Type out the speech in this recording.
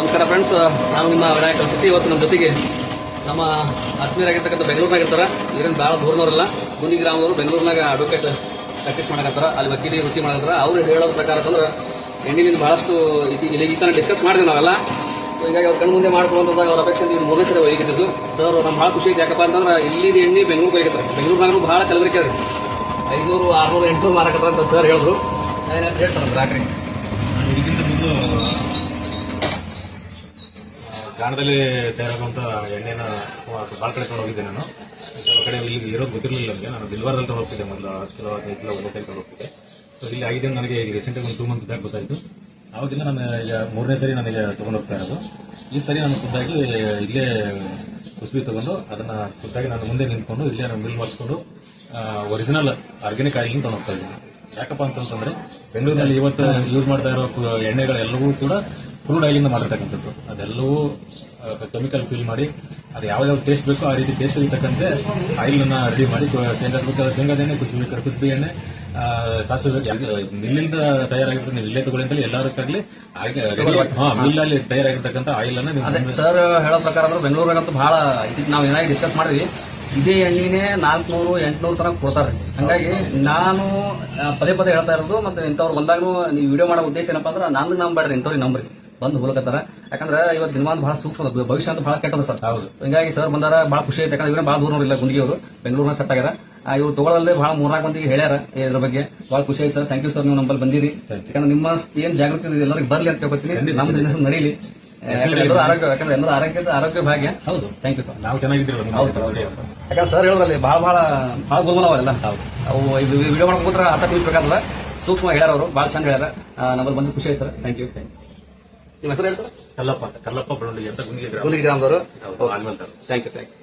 ನಮಸ್ಕಾರ ಫ್ರೆಂಡ್ಸ್ ನಾನು ನಿಮ್ಮ ವಿನಾಯಕ ಸಿಟಿ ಇವತ್ತು ನಮ್ಮ ಜೊತೆಗೆ ನಮ್ಮ ಆತ್ಮೀಯರಾಗಿರ್ತಕ್ಕಂಥ ಬೆಂಗಳೂರಿನಾಗ ಇರ್ತಾರೆ ಇವ್ರೇನು ಭಾಳ ದೂರನವರಲ್ಲ ಗುಂದಿ ಗ್ರಾಮದವರು ಬೆಂಗಳೂರಿನಾಗ ಅಡ್ವೊಕೇಟ್ ಪ್ರಾಕ್ಟೀಸ್ ಮಾಡಕತ್ತಾರ. ಅಲ್ಲಿ ವಕೀಲಿ ವೃತ್ತಿ ಮಾಡಕತ್ತಾರ. ಅವ್ರು ಹೇಳೋದ್ರ ಪ್ರಕಾರ ಅಂತಂದ್ರೆ ಹೆಣ್ಣಿನಿಂದ ಇದು- ಇಲ್ಲಿ ಈ ಡಿಸ್ಕಸ್ ಮಾಡಿದ್ವಿ ನಾವೆಲ್ಲ. ಹೀಗಾಗಿ ಅವ್ರು ಕಣ್ಣು ಮುಂದೆ ಅವ್ರ ಅಪೇಕ್ಷೆ ಇದು ಮೂರನೇ ಸರಿ ಒಯ್ಗಿದ್ದು ಸರ್ ನಮ್ಮ ಭಾಳ ಖುಷಿ ಐತೆ ಯಾಕಪ್ಪ ಅಂತಂದ್ರೆ ಇಲ್ಲಿದ ಎಣ್ಣೆ ಬೆಂಗಳೂರಿಗೆ ಹೋಗಿರ್ತಾರೆ ಬೆಂಗಳೂರಿನಾಗೂ ಭಾಳ ಕಲಬೆರಿಕೆ ರೀ. ಐನೂರು, ಆರ್ನೂರು, ಎಂಟುನೂರು ಮಾರಕತ್ತಾರ ಅಂತ ಸರ್ ಹೇಳಿದ್ರು. ಏನಂತ ಹೇಳ್ತಾರೆ ರಾತ್ರಿ ಇದಕ್ಕಿಂತ ಮೊದಲು ಗಾಣದಲ್ಲಿ ತಯಾರಾಗುವಂತ ಎಣ್ಣೆನ ಸುಮಾರು ಭಾಳ ಕಡೆ ತಗೊಂಡು ಹೋಗಿದ್ದೆ ನಾನು. ಕೆಲವು ಕಡೆ ಇಲ್ಲಿ ಇರೋದು ಗೊತ್ತಿರಲಿಲ್ಲ ನನಗೆ ನಾನು ದಿಲ್ವಾರದಲ್ಲಿ ತಗೊಂಡು ಹೋಗ್ತಿದ್ದೆ ಮೊದಲು ಹತ್ತು ಕಿಲೋ ಹದಿನೈದು ಕಿಲೋ ಒಂದೇ ಸೈಡ್ ತಗೊಂಡು ಹೋಗ್ತಿದ್ದೆ. ಸೊ ಇಲ್ಲಿ ಆಗಿದೆ ನನಗೆ ಈಗ ರೀಸೆಂಟಾಗಿ ಒಂದು ಟೂ ಮಂತ್ಸ್ ಬ್ಯಾಕ್ ಗೊತ್ತಾಯಿತು. ಆವಾಗಿಂದ ನಾನು ಈಗ ಮೂರನೇ ಸರಿ ನನಗೆ ತಗೊಂಡು ಹೋಗ್ತಾ ಇರೋದು. ಈ ಸರಿ ನಾನು ಖುದ್ದಾಗಿ ಇಲ್ಲೇ ಕುಸ್ಬಿ ತಗೊಂಡು ಅದನ್ನು ಖುದ್ದಾಗಿ ನಾನು ಮುಂದೆ ನಿಂತ್ಕೊಂಡು ಇಲ್ಲೇ ನಾನು ಮಿಲ್ ಮಾಡಿಸ್ಕೊಂಡು ಒರಿಜಿನಲ್ ಆರ್ಗ್ಯಾನಿಕ್ ಆಯಿಲ್ ತಗೊಂಡು ಹೋಗ್ತಾ ಇದ್ದೀನಿ. ಯಾಕಪ್ಪ ಅಂತಂತಂದ್ರೆ ಬೆಂಗಳೂರಿನಲ್ಲಿ ಇವತ್ತು ಯೂಸ್ ಮಾಡ್ತಾ ಇರೋ ಎಣ್ಣೆಗಳೆಲ್ಲವೂ ಕೂಡ ಕ್ರೂಡ್ ಇಂದ ಮಾಡಿರ್ತಕ್ಕಂಥದ್ದು. ಅದೆಲ್ಲವೂ ಕೆಮಿಕಲ್ ಫಿಲ್ ಮಾಡಿ ಅದು ಯಾವ್ದಾವ್ ಟೇಸ್ಟ್ ಬೇಕೋ ಆ ರೀತಿ ಟೇಸ್ಟ್ ಇರ್ತಕ್ಕಂತೆ ಆಯಿಲ್ ಅನ್ನ ರೆಡಿ ಮಾಡಿ ಶೇಂಗಾ ಬೇಕಾದ್ರೆ ಶೇಂಗಾದ ಎಣ್ಣೆ ಕುಸುಬಿ ಕರ್ಕುಸಿ ಕುಸುಬಿ ಎಣ್ಣೆ ಸಾಸಿವೆ ಮಿಲ್ಲಿಂದ ತಯಾರಾಗಿರ್ತದೆ ನೀವು ಇಲ್ಲೇ ತಗೊಳ್ಳಿ ಅಂತೇಳಿ ಅಲ್ಲಿ ಮಿಲ್ಲಲ್ಲಿ ತಯಾರಾಗಿರ್ತಕ್ಕಂಥ ಆಯಿಲ್ ಅನ್ನ ನೀವು ಸರ್ ಹೇಳೋ ಪ್ರಕಾರ ಅಂದ್ರೆ ಬೆಂಗಳೂರಾಗಂತೂ ಬಹಳ ಇದಕ್ಕೆ ನಾವು ಏನಾಗಿ ಡಿಸ್ಕಸ್ ಮಾಡಿದ್ವಿ ಇದೇ ಎಣ್ಣಿನೇ ನಾಲ್ಕುನೂರು ಎಂಟುನೂರು ತನಕ ಕೊಡ್ತಾರೆ. ಹಂಗಾಗಿ ನಾನು ಪದೇ ಪದೇ ಹೇಳ್ತಾ ಇರೋದು ಮತ್ತೆ ಇಂಥವ್ರು ಬಂದಾಗೂ ನೀವು ವಿಡಿಯೋ ಮಾಡೋ ಉದ್ದೇಶ ಏನಪ್ಪಾ ಅಂದ್ರೆ ನಂದು ನಂಬಬೇಡ್ರಿ ಇಂಥವ್ರಿಗೆ ನಂಬ್ರಿ ಬಂದು ಹೋಗ್ಲಕತ್ತಾರ. ಯಾಕಂದ್ರೆ ಇವತ್ತು ದಿನಮಾನ ಬಹಳ ಸೂಕ್ಷ್ಮ ಭವಿಷ್ಯ ಅಂತ ಬಹಳ ಕೆಟ್ಟದ ಸರ್. ಹೌದು. ಹಿಂಗಾಗಿ ಸರ್ ಬಂದಾರ ಬಹಳ ಖುಷಿ ಐತೆ. ಯಾಕಂದ್ರೆ ಇವ್ರೆ ಬಹಳ ದೂರ ನೋಡಿಲ್ಲ ಗುಂಡಿಗೆಯವರು. ಬೆಂಗಳೂರಿನ ಸೆಟ್ ಆಗ್ಯಾರ. ಆ, ಇವ್ರು ತಗೊಳ್ಳೋದೇ ಬಹಳ ಮೂರ್ನಾಲ್ಕು ಮಂದಿಗೆ ಹೇಳ್ಯಾರ ಇದ್ರ ಬಗ್ಗೆ. ಬಹಳ ಖುಷಿ ಆಯ್ತು ಸರ್. Thank you sir. ನೀವು ನಮ್ಮಲ್ಲಿ ಬಂದಿರಿ. ಯಾಕಂದ್ರೆ ನಿಮ್ಮ ಏನ್ ಜಾಗೃತಿ ಇದೆ ಎಲ್ಲರಿಗೆ ಬರ್ಲಿ ಅಂತ ಕೇಳ್ಕೊತೀನಿ ನಮ್ಮ ಬಿಸ್ನೆಸ್ ನಡೀಲಿ. ಆರೋಗ್ಯ ಯಾಕಂದ್ರೆ ಎಲ್ಲರ ಆರೋಗ್ಯದ ಆರೋಗ್ಯ ಭಾಗ್ಯ. ಹೌದು. ಥ್ಯಾಂಕ್ ಯು ಸರ್ ನಾವು ಚೆನ್ನಾಗಿದ್ದೀವಿ. ಯಾಕಂದ್ರೆ ಸರ್ ಹೇಳೋದ್ರಲ್ಲಿ ಬಹಳ ಬಹಳ ಬಹಳ ಗುಲ್ಮಲ ಅವೆಲ್ಲ ಅವು ಇದು ವಿಡಿಯೋ ಮಾಡ್ಕೊಂಡ್ರೆ ಅರ್ಥ ತಿಳಿಸ್ಬೇಕಾದ್ರೆ ಸೂಕ್ಷ್ಮ ಹೇಳ್ಯಾರ ಅವರು. ಬಹಳ ಚಂದ ಹೇಳ್ಯಾರ. ನಮ್ಮಲ್ಲಿ ಬಂದು ಖುಷಿ ಆಯ್ತು sir thank you thank you ನಿಮ್ಮ ಹೆಸರು ಹೇಳ್ತಾರೆ? ಕಲ್ಲಪ್ಪ ಕಲ್ಲಪ್ಪ ಬೆಳ್ಳುಳ್ಳಿ ಅಂತ ಗುಂಡಿಗೆ ಗುಂಡಿಗೆ ಗ್ರಾಮದವರು. Thank you thank you